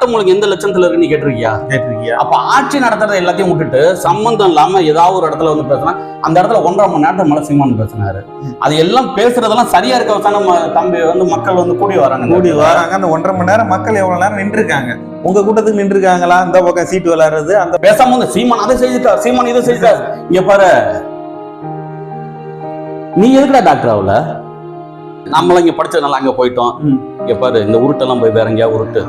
சட்டம் ஒழுங்கு எந்த லட்சத்துல இருக்கு நீ கேட்டிருக்கியா? கேட்டிருக்கியா? அப்ப ஆட்சி நடத்துறத எல்லாத்தையும் விட்டுட்டு சம்பந்தம் இல்லாம ஏதாவது ஒரு இடத்துல வந்து பேசுனா அந்த இடத்துல ஒன்றரை மணி நேரத்துக்கு மேல சீமான் பேசினாரு அது எல்லாம் பேசுறதெல்லாம் சரியா இருக்க நம்ம தம்பி வந்து மக்கள் வந்து கூடி வராங்க கூடி வராங்க. அந்த ஒன்றரை மணி நேரம் மக்கள் எவ்வளவு நேரம் நின்று இருக்காங்க உங்க கூட்டத்துக்கு நின்று இருக்காங்களா இந்த பக்கம் சீட்டு விளையாடுறது அந்த பேசாம வந்து சீமான் அதை செஞ்சுட்டார் சீமான் இதை செஞ்சுட்டார் இங்க பாரு. நீ எதுக்குடா டாக்டர் ஆகல? நம்மளாம் இங்க படிச்சதுனால அங்க போயிட்டோம். இங்க பாரு இந்த உருட்டெல்லாம் போய் வேற எங்கேயா உருட்டு.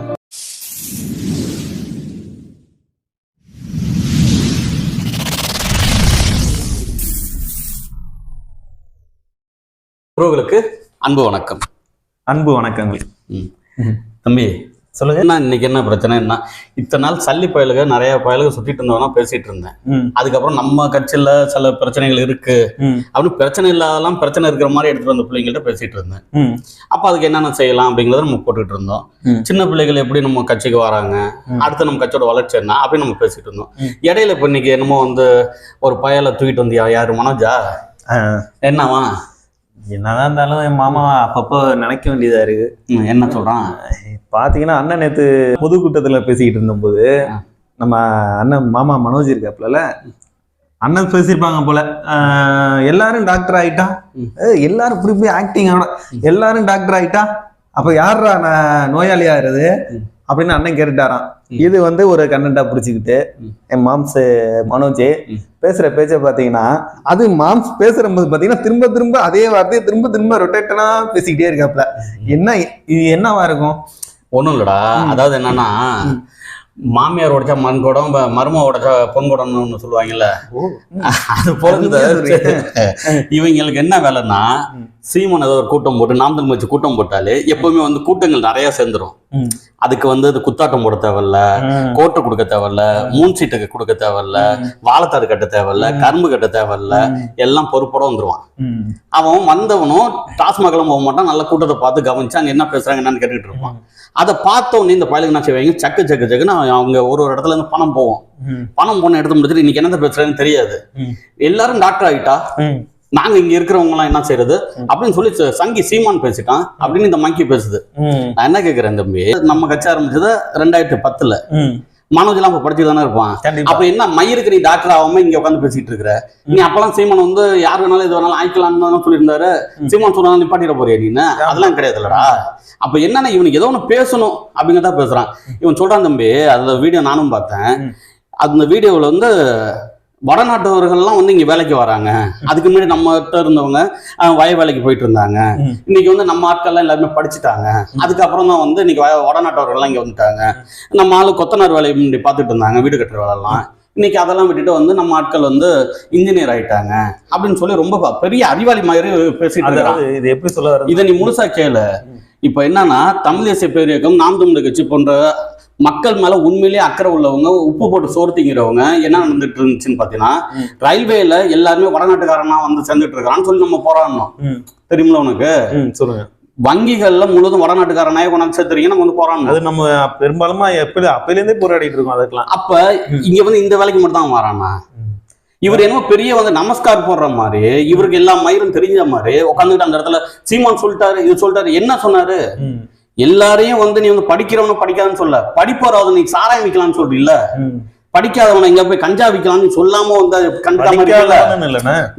உறவுகளுக்கு அன்பு வணக்கம். அன்பு வணக்கங்கள். தம்பி சொல்லுங்க. என்ன இன்னைக்கு என்ன பிரச்சனை? என்ன? இத்தனை நாள் சல்லி பயலுக நிறைய பயலுக சுத்திட்டு இருந்தவனா பேசிட்டு இருந்தேன். அதுக்கப்புறம் நம்ம கட்சியில சில பிரச்சனைகள் இருக்கு. அப்படின்னு பிரச்சனை இல்லாதெல்லாம் பிரச்சனை இருக்கிற மாதிரி எடுத்துட்டு வந்த பிள்ளைங்கள்ட்ட பேசிட்டு இருந்தேன். அப்ப அதுக்கு என்னென்ன செய்யலாம் அப்படிங்கறத நம்ம போட்டுட்டு இருந்தோம். சின்ன பிள்ளைகள் எப்படி நம்ம கட்சிக்கு வராங்க. அடுத்து நம்ம கட்சியோட வளர்ச்சி என்ன? அப்படின்னு நம்ம பேசிட்டு இருந்தோம். இடையில இப்ப இன்னைக்கு என்னமோ வந்து ஒரு பயலை தூக்கிட்டு வந்தியா? யாரு மனோஜா? என்னவா என்னதான் இருந்தாலும் என் மாமா அப்பப்போ நினைக்க வேண்டியதா இருக்கு. என்ன சொல்றான்? பாத்தீங்கன்னா அண்ணன் நேத்து பொதுக்கூட்டத்துல பேசிக்கிட்டு இருந்தபோது. நம்ம அண்ணன் மாமா மனோஜ் இருக்காப்புல அண்ணன் பேசியிருப்பாங்க போல. எல்லாரும் டாக்டர் ஆயிட்டா? எல்லாரும் இப்படி போய் ஆக்டிங் ஆகணும் எல்லாரும் டாக்டர் ஆயிட்டா? அப்ப யாரா நான் நோயாளி ஆகுறது ம். அப்படின்னு அண்ணன் கேட்டுட்டாராம். இது வந்து ஒரு கண்டென்ட்டா பிடிச்சிக்கிட்டு. என் மாம்ஸ் மனோஜ். பேசுற பேச்ச பாத்தீங்கன்னா அது மாம்ஸ் பேசுறபோது பாத்தீங்கன்னா திரும்ப திரும்ப அதே வார்த்தையை திரும்ப திரும்ப ரொட்டேட்டனா பேசிக்கிட்டே இருக்காப்ல என்ன இது என்னவா இருக்கும் ஒண்ணும் இல்லடா. அதாவது என்னன்னா மாமியார் உடைச்சா மண் குடம் மருமக உடைச்சா பொன் குடம்னு சொல்லுவாங்கல்ல அது போல இவங்களுக்கு என்ன வேலைன்னா. சீமன் ஏதோ ஒரு கூட்டம் போட்டு நாம் தமிழ் வச்சு கூட்டம் போட்டாலே எப்பவுமே வந்து கூட்டங்கள் நிறைய சேர்ந்துரும். அதுக்கு வந்து அது குத்தாட்டம் போட தேவையில்ல கோட்டை கொடுக்க தேவையில்ல மூன் சீட்டுக்கு கொடுக்க தேவையில்ல வாழைத்தாறு கட்ட தேவையில்ல. கரும்பு கட்ட தேவையில்ல எல்லாம் பொறுப்போட வந்துருவான். அவன் வந்தவனும் டாஸ்மாகலாம் போக மாட்டான் நல்ல கூட்டத்தை பார்த்து கவனிச்சு அங்க என்ன பேசுறாங்க என்னன்னு கேட்டுக்கிட்டு இருப்பான் அதை பார்த்த உடனே இந்த பயலுக்கு என்ன செய்வாங்க சக்கு சக்கு சக்குன்னு அவங்க ஒரு ஒரு இடத்துல இருந்து பணம் போவோம். பணம் போன எடுத்து முடிச்சுட்டு இன்னைக்கு என்னத்த பேசுறேன்னு தெரியாது. எல்லாரும் டாக்டர் ஆகிட்டா. நாங்க இங்க இருக்கிறவங்க எல்லாம் என்ன செய்யறது. அப்படின்னு சொல்லி சங்கி சீமான் பேசிட்டான். அப்படின்னு இந்த மங்கி பேசுது. நான் என்ன கேக்குறேன் தம்பி? நம்ம கட்சி ஆரம்பிச்சது ரெண்டாயிரத்தி பத்துல. மனோஜ் எல்லாம் இப்ப படிச்சு தானே இருப்பான். அப்ப என்ன மயிருக்கு நீ டாக்டர் ஆகாம இங்க உட்காந்து பேசிட்டு இருக்கிற? நீ அப்பெல்லாம் சீமான் வந்து யார் வேணாலும் இது வேணாலும் ஆய்க்கலாம்னு தானே சொல்லியிருந்தாரு. சீமான் சொன்னாலும் நிப்பாட்டிட போறியா நீ அதெல்லாம் கிடையாதுல்லடா. அப்ப என்னன்னா இவனுக்கு ஏதோ ஒண்ணு பேசணும் அப்படிங்கிறதா பேசுறான். இவன் சொல்றான் தம்பி அந்த வீடியோ நானும் பார்த்தேன். அந்த வீடியோவில் வந்து வடநாட்டவர்கள்லாம் வந்து இங்க வேலைக்கு வராங்க. அதுக்கு முன்னாடி நம்ம கிட்ட இருந்தவங்க வய வேலைக்கு போயிட்டு இருந்தாங்க. இன்னைக்கு வந்து நம்ம ஆட்கள்லாம் எல்லாருமே படிச்சுட்டாங்க. அதுக்கப்புறம் தான் வந்து இன்னைக்கு வடநாட்டவர்கள்லாம் இங்க வந்துட்டாங்க. நம்ம ஆளு கொத்தனார் வேலையை முன்னாடி பார்த்துட்டு இருந்தாங்க வீடு கட்டுற வேலைலாம் இன்னைக்கு அதெல்லாம் விட்டுட்டு வந்து நம்ம ஆட்கள் வந்து இன்ஜினியர் ஆயிட்டாங்க அப்படின்னு சொல்லி ரொம்ப பெரிய அறிவாளி மாதிரி பேசிட்டு இது எப்படி சொல்ல இதை நீ முழுசா கேளு. இப்ப என்னன்னா தமிழ் தேசிய பேரியக்கம் நாம் தமிழர் கட்சி போன்ற மக்கள் மேல உண்மையிலேயே அக்கறை உள்ளவங்க உப்பு போட்டு சோறு திங்கிறவங்க என்ன நடந்துட்டு இருந்துச்சுன்னு பாத்தீங்கன்னா. ரயில்வேல எல்லாருமே வடநாட்டுக்காரனா வந்து சேர்ந்துட்டு இருக்கான்னு சொல்லி நம்ம போராடணும். தெரியுமில உனக்கு சொல்லுங்க வங்கிகள்ல முழுதும் வடநாட்டுக்காரனாயே கொண்டாந்து சேர்த்துறீங்க நம்ம வந்து போராடணும் அது நம்ம பெரும்பாலுமா எப்படி அப்பையில இருந்தே போராடிட்டு இருக்கோம் அதுக்கெல்லாம் அப்ப இங்க வந்து இந்த வேலைக்கு மட்டும் தான் வரானா. இவர் என்னமோ பெரிய வந்து நமஸ்கார் போடுற மாதிரி இவருக்கு எல்லா மயிரும் தெரிஞ்ச மாதிரி உட்காந்துக்கிட்டு அந்த இடத்துல சீமான் சொல்லிட்டாரு இது சொல்லிட்டாரு என்ன சொன்னாரு. எல்லாரையும் வந்து நீ வந்து படிக்கிறவன படிக்காதுன்னு சொல்ல படிப்பவராவது நீ சாராயம் விற்கலாம்னு சொல்றீல்ல. படிக்காதவனை எங்க போய் கஞ்சா விற்கலாம்னு சொல்லாம வந்து கண்டுக்காம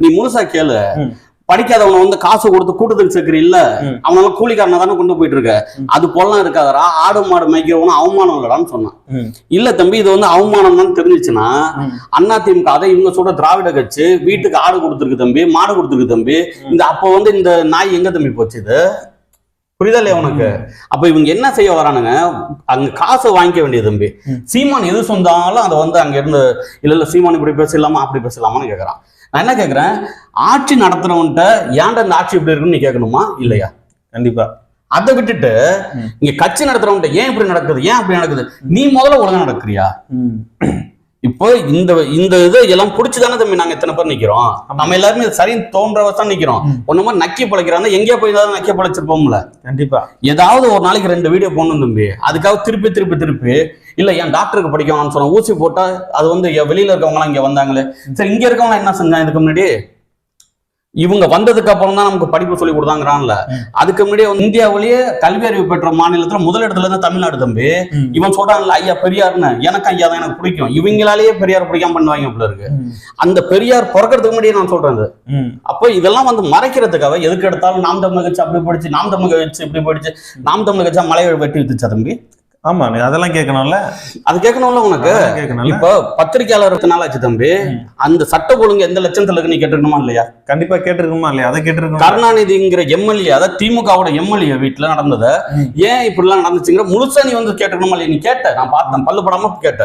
நீ முழுசா கேளு. படிக்காதவனை வந்து காசு கொடுத்து கூட்டத்துக்கு சேர்க்கிற இல்ல. அவனால கூலிக்காரனை தானே கொண்டு போயிட்டு இருக்க. அது போலாம் இருக்காதடா. ஆடு மாடு மேய்க்கிறவனும் அவமானம் இல்லடான்னு சொன்னான். இல்ல தம்பி இது வந்து அவமானம் தான் தெரிஞ்சுச்சுன்னா. அண்ணா திமுக அதை இவங்க சொல்ற திராவிட கட்சி வீட்டுக்கு ஆடு கொடுத்துருக்கு தம்பி மாடு கொடுத்துருக்கு தம்பி. இந்த அப்ப வந்து இந்த நாய் எங்க தம்பி போச்சு இது? புரியுதா இல்லையா உனக்கு? அப்ப இவங்க என்ன செய்ய வரானுங்க? அங்க காசை வாங்கிக்க வேண்டியது தம்பி. சீமான் எது சொந்தாலும் அதை வந்து அங்க இருந்து இல்ல இல்ல சீமான் இப்படி பேசலாமா அப்படி பேசலாமான்னு கேக்குறான். நான் என்ன கேக்குறேன்? ஆட்சி நடத்துறவன்ட்ட ஏன்டா இந்த ஆட்சி இப்படி இருக்குன்னு நீ கேட்கணுமா? இல்லையா? கண்டிப்பா. அதை விட்டுட்டு. இங்க கட்சி நடத்துறவன்ட்ட ஏன் இப்படி நடக்குது? ஏன் அப்படி நடக்குது? நீ முதல்ல ஒழுங்கா நடக்கிறியா. இப்போ இந்த இந்த இது எல்லாம் புடிச்சுதானே தம்பி நாங்க இத்தனை பேர் நிக்கிறோம். நம்ம எல்லாருமே சரின்னு தோன்ற வசம் நிக்கிறோம். ஒண்ணு மாதிரி நக்கி பழைக்கிறாங்க எங்கேயோ போய் ஏதாவது நக்கி பழைச்சிருப்போம்ல. கண்டிப்பா. ஏதாவது ஒரு நாளைக்கு ரெண்டு வீடியோ போடணும் தம்பி. அதுக்காக திருப்பி திருப்பி திருப்பி இல்ல என் டாக்டருக்கு படிக்கணும்னு சொன்ன ஊசி போட்டா அது வந்து வெளியில இருக்கவங்க எல்லாம் இங்க வந்தாங்களே. சரி இங்க இருக்கவங்க என்ன செஞ்சாங்க? இதுக்கு முன்னாடி இவங்க வந்ததுக்கு அப்புறம் தான் நமக்கு படிப்பு சொல்லி கொடுத்தாங்கிறான்ல. அதுக்கு முன்னாடியே வந்து இந்தியாவிலேயே கல்வி அறிவு பெற்ற மாநிலத்துல முதல் இடத்துல இருந்து தமிழ்நாடு தம்பி. இவன் சொல்றான்ல ஐயா பெரியார்னு. எனக்கு ஐயா தான் எனக்கு பிடிக்கும். இவங்களாலேயே பெரியார் பிடிக்காம பண்ணுவாங்க போல இருக்கு. அந்த பெரியார் பிறக்கிறதுக்கு முன்னாடியே நான் சொல்றேன். அப்போ இதெல்லாம் வந்து மறைக்கிறதுக்காக எதுக்கு எடுத்தாலும் நாம் தமிழ் கட்சி அப்படி படிச்சு நாம் தமிழ் கட்சி இப்படி படிச்சு நாம் தமிழ் கட்சா மலையை வெட்டி வித்துச்சா தம்பி? ஆமா நீ அதெல்லாம் கேட்கணும்ல? அது கேட்கணும்ல உனக்கு? கேட்கணும்ல? இப்போ பத்திரிகையாளர் எத்தனை நாள் ஆச்சு தம்பி. அந்த சட்ட ஒழுங்கு எந்த லட்சத்துல இருக்கு நீ கேட்டிருக்கணுமா இல்லையா? கண்டிப்பா கேட்டிருக்குமா இல்லையா? அதை கேட்டிருக்கணும்? கருணாநிதிங்கிற எம்எல்ஏ அதாவது திமுகவோட எம்எல்ஏ வீட்டுல நடந்தத. ஏன் இப்படிலாம் நடந்துச்சுங்கிற முழுசா நீ வந்து கேட்டிருக்கணுமா இல்லையா? நீ கேட்ட நான் பார்த்தேன் பல்லு படாம கேட்ட.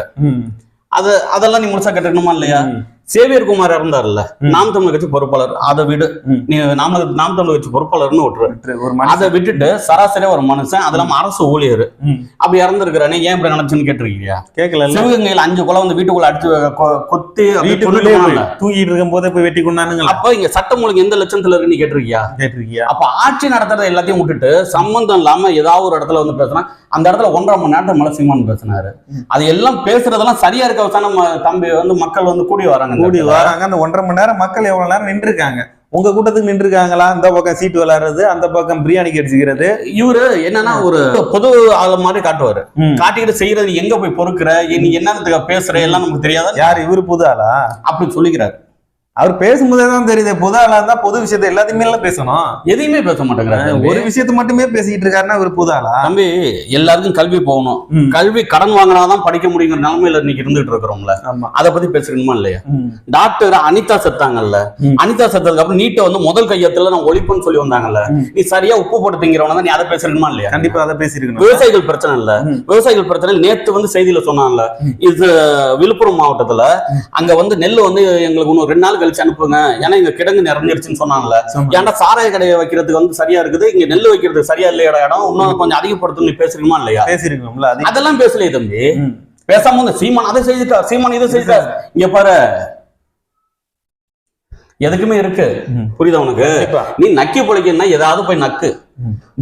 அது அதெல்லாம் நீ முழுசா கேட்டிருக்கணுமா இல்லையா. சேவியர் குமார் இறந்தாருல்ல ம். நாம் தமிழ் கட்சி பொறுப்பாளர். அதை விடு. நீ நாம நாம் தமிழ் கட்சி பொறுப்பாளர்னு விட்டுரு. ஒரு அதை விட்டுட்டு சராசரியா ஒரு மனுஷன் அது இல்லாம அரசு ஊழியர். அப்படி இறந்துருக்கிறானே ஏன் இப்படி நடந்துச்சுன்னு கேட்டிருக்கீங்க? கேட்கல சிவகங்கையில அஞ்சு குலம் வந்து வீட்டுக்குள்ள அடிச்சு கொத்தி. தூங்கிட்டு இருக்கும் போதே போய் வெட்டி கொண்டானுங்களா? அப்ப இங்க சட்டம் ஒழுங்கு எந்த லட்சத்துல இருக்குன்னு கேட்டிருக்கியா? கேட்டிருக்கியா? அப்ப ஆட்சி நடத்துறத எல்லாத்தையும் விட்டுட்டு சம்பந்தம் இல்லாம ஏதாவது ஒரு இடத்துல வந்து பேசுனா அந்த இடத்துல ஒன்றரை மணி நேரத்துக்கு மேல சீமான் பேசினாரு அது எல்லாம் பேசுறதெல்லாம் சரியா இருக்க தம்பி வந்து மக்கள் வந்து கூடி வராங்க. இந்த கூடி. வராங்க. அந்த ஒன்றரை மணி நேரம் மக்கள் எவ்வளவு நேரம் நின்று இருக்காங்க உங்க கூட்டத்துக்கு நின்று இருக்காங்களா இந்த பக்கம் சீட்டு விளையாடுறது அந்த பக்கம் பிரியாணி கடிச்சுக்கிறது. இவரு என்னன்னா ஒரு பொது ஆள் மாதிரி காட்டுவாரு. காட்டிக்கிட்டு செய்யறது எங்க போய் பொறுக்கிற? நீ என்னத்துக்கு பேசுற? எல்லாம் நமக்கு தெரியாதா யார்? இவரு புது ஆளா? அப்படி சொல்லிக்கிறாரு. அவர் பேசும்போதே தான் தெரியுது. பொது ஆளா இருந்தா பொது விஷயத்த எல்லாத்தையுமே எல்லாம் பேசணும். எதையுமே பேச மாட்டேங்கிறாரு. ஒரு விஷயத்த மட்டுமே பேசிக்கிட்டு இருக்காருன்னா இவர் புது ஆளா? தம்பி எல்லாருக்கும் கல்வி போகணும். கல்வி கடன் வாங்கினாதான் படிக்க முடியுங்கிற நிலைமையில இன்னைக்கு இருந்துட்டு இருக்கிறோம்ல. அதை பத்தி பேசுறீங்களா இல்லையா. டாக்டர் அனிதா செத்தாங்கல்ல. அனிதா செத்ததுக்கு அப்புறம் நீட்டை வந்து முதல் கையத்துல நான் ஒழிப்புன்னு சொல்லி வந்தாங்கல்ல. நீ சரியா உப்பு போட்டு திங்கிறவன நீ அதை பேசுறீங்களா இல்லையா? கண்டிப்பா அதை பேசியிருக்கணும். விவசாயிகள் பிரச்சனை இல்ல. விவசாயிகள் பிரச்சனை நேத்து வந்து செய்தியில சொன்னாங்கல்ல. இது விழுப்புரம் மாவட்டத்துல அங்க வந்து நெல் வந்து எங்களுக்கு இன்னும் ரெண்டு நாள் கழிச்சு அனுப்புங்க. ஏன்னா இங்க கிடங்கு நிறைஞ்சிருச்சுன்னு சொன்னாங்கல்ல. சொன்னாங்க. ஏன்டா சாராய கடையை வைக்கிறதுக்கு வந்து சரியா இருக்குது? இங்க நெல் வைக்கிறதுக்கு சரியா இல்லையா இடம்? இன்னும் கொஞ்சம் அதிகப்படுத்தணும் நீ பேசுறீங்களா இல்லையா? பேசியிருக்கணும்ல அது அதெல்லாம் பேசலையே தம்பி. பேசாம வந்து சீமான் அதை செய்துட்டார் சீமான் இதை செய்துட்டார் இங்க பாரு. எதுக்குமே இருக்கு. புரியுதா உனக்கு? நீ நக்கி பிழைக்கணும்னா ஏதாவது போய் நக்கு.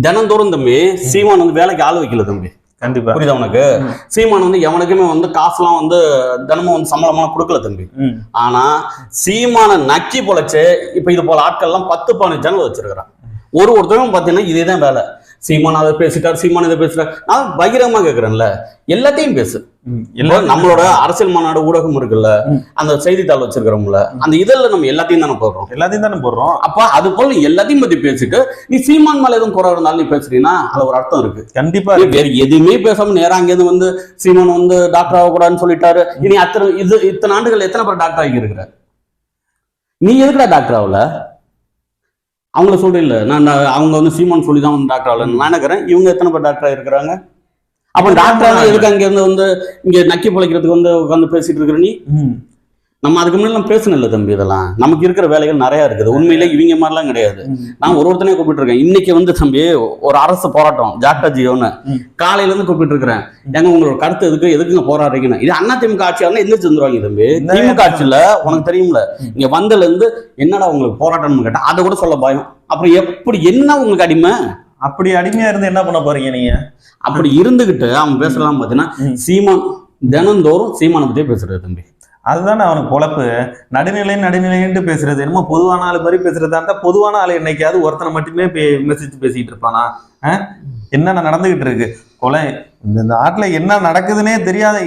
தினந்தோறும் தம்பி சீமான் வந்து வேலைக்கு ஆள் வைக்கல தம்பி. கண்டிப்பா. புரியுதா உனக்கு. சீமான் வந்து எவனுக்குமே வந்து காசுலாம் வந்து தினமும் வந்து சம்பளமா கொடுக்கல தம்பி. ஆனா சீமான நக்கி பொழைச்சு இப்ப இது போல ஆட்கள்லாம் பத்து பதினஞ்சு சேனல் வச்சிருக்கிறான். ஒரு ஒருத்தரும் பாத்தீங்கன்னா இதேதான் வேலை. சீமான் அதை பேசிட்டார் சீமான் இதை பேசிட்டார். நான் பகிரமா கேக்குறேன்ல. எல்லாத்தையும் பேசு. நம்மளோட அரசியல் மாநாடு ஊடகம் இருக்குல்ல. அந்த செய்தித்தாள் வச்சிருக்கிறோம்ல அந்த இதழ்ல நம்ம எல்லாத்தையும் தானே போடுறோம். எல்லாத்தையும் தானே போடுறோம். அப்ப அது போல எல்லாத்தையும் பத்தி பேசிட்டு நீ சீமான் மேல எதுவும் குறை இருந்தாலும் நீ பேசுறீங்கன்னா அது ஒரு அர்த்தம் இருக்கு. கண்டிப்பா வேற எதுவுமே பேசாம நேரா அங்கேருந்து வந்து சீமான் வந்து டாக்டர் ஆகக்கூடாதுன்னு சொல்லிட்டாரு. இனி அத்தனை இது இத்தனை ஆண்டுகள் எத்தனை பேர் டாக்டர் ஆகி இருக்கிற நீ எதுக்குடா டாக்டர் ஆகல? அவங்கள சொல்றீல்ல நான் நான் அவங்க வந்து சீமான் சொல்லி தான் வந்து டாக்டர் ஆகல நான் நினைக்கிறேன் இவங்க எத்தனை பேர் டாக்டர் ஆயிருக்கிறாங்க அப்ப டாக்டர் எதுக்கு அங்க இருந்து வந்து இங்க நக்கி பிழைக்கிறதுக்கு வந்து உட்காந்து பேசிட்டு இருக்கிற நீ? ம். நம்ம அதுக்கு முன்னாடி பேசணும் தம்பி இதெல்லாம். நமக்கு இருக்கிற வேலைகள் நிறைய இருக்குது. உண்மையில இவங்க மாதிரிலாம் கிடையாது. நான் ஒரு ஒருத்தனே கூப்பிட்டு இருக்கேன். இன்னைக்கு வந்து தம்பி ஒரு அரசு போராட்டம் ஜாக்டா ஜியோன்னு. காலையில இருந்து கூப்பிட்டு இருக்கிறேன். எங்க உங்களோட கருத்து எதுக்கு எதுக்குங்க போராடுறீங்கன்னு. இது அண்ணா திமுக ஆட்சியா இருந்தா எந்திரிச்சு வந்துருவாங்க தம்பி திமுக ஆட்சியில உனக்கு தெரியும்ல. இங்க வந்ததுல இருந்து என்னடா உங்களுக்கு போராட்டம்னு கேட்டா அதை கூட சொல்ல பயம். அப்புறம் எப்படி என்ன உங்களுக்கு அடிமை? அப்படி அடிமையா இருந்து என்ன பண்ண போறீங்க நீங்க? அப்படி இருந்துகிட்டு அவன் பேசலாம் பாத்தீங்கன்னா. சீமான் தினந்தோறும் சீமானை பத்தியே பேசுறது தம்பி. அதுதானே அவனுக்கு பொழப்பு நடுநிலை நடுநிலைன்ட்டு பேசுறது. என்னமோ பொதுவான ஆளு மாதிரி பேசுறதா இருந்தா பொதுவான ஆளு என்னைக்காவது ஒருத்தனை மட்டுமே பே- விமர்சிச்சு பேசிட்டு இருப்பானா? என்னென்ன நடந்துகிட்டு இருக்கு? கொலை. இந்த நாட்டுல என்ன நடக்குதுன்னே தெரியாத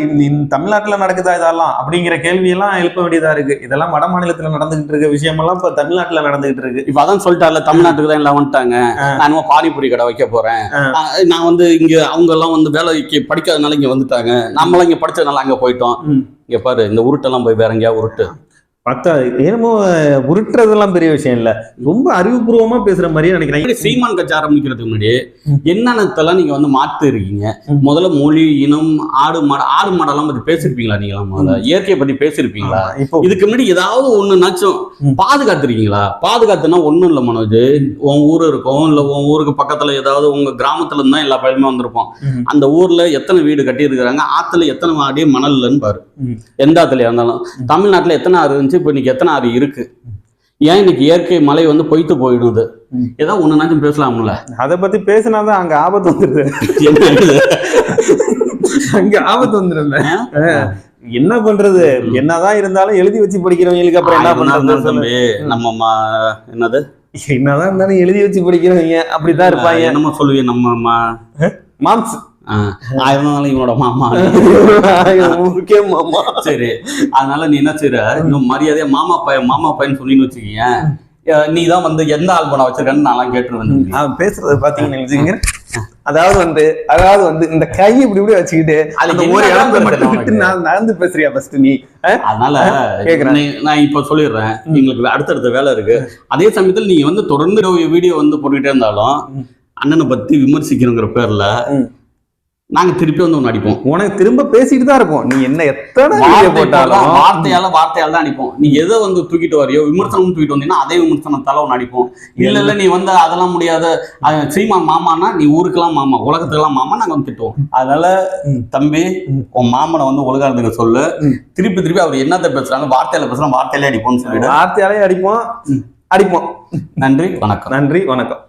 தமிழ்நாட்டுல நடக்குதா இதெல்லாம்? அப்படிங்கிற கேள்வியெல்லாம் எழுப்ப வேண்டியதா இருக்கு. இதெல்லாம் வட மாநிலத்துல நடந்துகிட்டு இருக்க விஷயமெல்லாம் இப்ப தமிழ்நாட்டுல நடந்துகிட்டு இருக்கு. இப்ப அதான் சொல்லிட்டார்ல தமிழ்நாட்டுக்கு தான் எல்லாம் வந்துட்டாங்க. ஆ. நான் என்னமோ பானிபூரி கடை வைக்க போறேன். நான் வந்து இங்க அவங்க எல்லாம் வந்து வேலைக்கு படிக்காதனால இங்க வந்துட்டாங்க. நம்மளாம் இங்க படிச்சதுனால அங்க போயிட்டோம். இங்கே பாரு இந்த உருட்டெல்லாம் போய் வேற எங்கேயா உருட்டு. பத்தா என்னமோ உருட்டுறதெல்லாம் பெரிய விஷயம் இல்ல. ரொம்ப அறிவுபூர்வமா பேசுற மாதிரியே நினைக்கிறேன். சீமான் கட்சி ஆரம்பிக்கிறதுக்கு முன்னாடி. என்னென்னத்தெல்லாம் நீங்க வந்து மாத்து இருக்கீங்க. முதல்ல மொழி இனம் ஆடு மாடு ஆடு மாடெல்லாம் பத்தி பேசிருப்பீங்களா நீங்களாம் முதல்ல? இயற்கையை பத்தி பேசிருப்பீங்களா? இப்போ இதுக்கு முன்னாடி ஏதாவது ஒண்ணுனாச்சும். பாதுகாத்திருக்கீங்களா? பாதுகாத்துனா ஒண்ணும் இல்ல மனோஜ். உன் ஊர் இருக்கும் இல்ல உன் ஊருக்கு பக்கத்துல ஏதாவது உங்க கிராமத்துல இருந்தா எல்லா பயிலுமே வந்திருப்போம். அந்த ஊர்ல எத்தனை வீடு கட்டி இருக்கிறாங்க ஆத்துல எத்தனை அடி மணல் இல்லைன்னு பாரு. எந்த ஆத்துலயா இருந்தாலும். தமிழ்நாட்டுல எத்தனை ஆறு இருந்துச்சு? இப்ப இன்னைக்கு எத்தனை ஆறு இருக்கு? ஏன் இன்னைக்கு இயற்கை மழை வந்து பொய்த்து போயிடுது. ஏதோ ஒண்ணுனாச்சும் பேசலாம்ல? அத பத்தி பேசினாதான் அங்க ஆபத்து வந்துருது? அங்க ஆபத்து வந்துருல என்ன பண்றது? என்னதான் இருந்தாலும் எழுதி வச்சு படிக்கிறவங்களுக்கு அப்புறம் என்ன பண்றது நம்ம என்னது? என்னதான் இருந்தாலும் எழுதி வச்சு படிக்கிறவங்க அப்படிதான் இருப்பாங்க. என்னமோ சொல்லுவீங்க நம்ம மாம்ஸ் ஆயிரம் தான் இவனோட மாமா. முக்கிய மாமா. சரி அதனால நீ என்ன செய்யற இன்னும் மரியாதையா மாமா பையன் மாமா பையன் சொன்னீன்னு வச்சுக்கீங்க. நீ தான் வந்து எந்த ஆல்பம் வச்சிருக்கேன்னு நான் கேட்டுருவேன் அவன் பேசுறத பாத்தீங்கன்னு அதாவது வந்து அதாவது வந்து இந்த கை இப்படி இப்படி வச்சுக்கிட்டு அந்த ஒரு இடத்துல மட்டும் விட்டு நான் நடந்து பேசுறியா ஃபர்ஸ்ட் நீ? அதனால கேக்குறேன். நான் இப்ப சொல்லிடுறேன். எங்களுக்கு அடுத்தடுத்த வேலை இருக்கு. அதே சமயத்தில் நீங்க வந்து தொடர்ந்து வீடியோ வந்து போட்டுக்கிட்டே இருந்தாலும் அண்ணனை பத்தி விமர்சிக்கணுங்கிற பேர்ல. நாங்க திருப்பி வந்து ஒன்று அடிப்போம். உனக்கு திரும்ப பேசிட்டு தான் இருக்கும் நீ என்ன எத்தனை போட்டாலும் வார்த்தையால வார்த்தையால தான் அடிப்போம். நீ எதை வந்து தூக்கிட்டு வரையோ விமர்சனம் தூக்கிட்டு வந்தீங்கன்னா அதே விமர்சனத்தால ஒன்று அடிப்போம். இல்ல இல்ல நீ வந்து அதெல்லாம் முடியாத. சீமான் மாமானா நீ ஊருக்கெல்லாம் மாமா உலகத்துக்கெல்லாம் மாமா நாங்க வந்து திட்டுவோம். அதனால. தம்பி. உன் மாமனை வந்து ஒழுங்காரத்துக்கு சொல்லு. திருப்பி திருப்பி அவர் என்னத்த பேசுறாங்க வார்த்தையில பேசுறாங்க வார்த்தையிலே அடிப்போம்னு சொல்லிடு. வார்த்தையாலே அடிப்போம். அடிப்போம். நன்றி வணக்கம். நன்றி வணக்கம்.